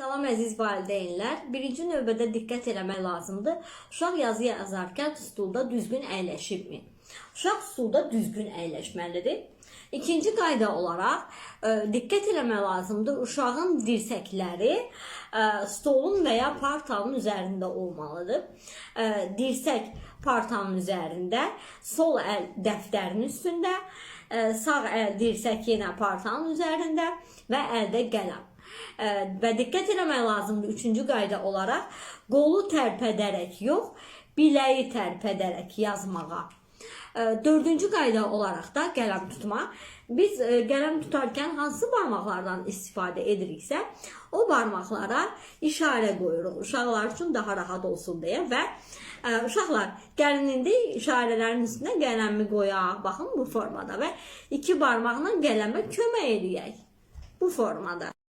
Salam əziz valideynlər. Birinci növbədə diqqət eləmək lazımdır. Uşaq yazı yazarkən stulda düzgün əyləşibmi? Uşaq stulda düzgün əyləşməlidir. İkinci qayda olaraq ə, diqqət eləmək lazımdır. Uşağın dirsəkləri ə, stolun və ya partanın üzərində olmalıdır. Ə, dirsək partanın üzərində, sol əl dəftərin üstündə, ə, sağ əl dirsək yenə partanın üzərində və əldə qələm. Ə, və diqqət eləmək lazımdır üçüncü qayda olaraq qolu tərpədərək yox, biləyi tərpədərək yazmağa. Ə, Dördüncü qayda olaraq da qələm tutma. Biz ə, qələm tutarkən hansı barmaqlardan istifadə ediriksə, o barmaqlara işarə qoyuruq. Uşaqlar üçün daha rahat olsun deyə və ə, uşaqlar gəlin indi işarələrin üstünə qələmi qoyaq. Baxın bu formada və iki barmaqla qələmə kömək eləyək. Bu formada.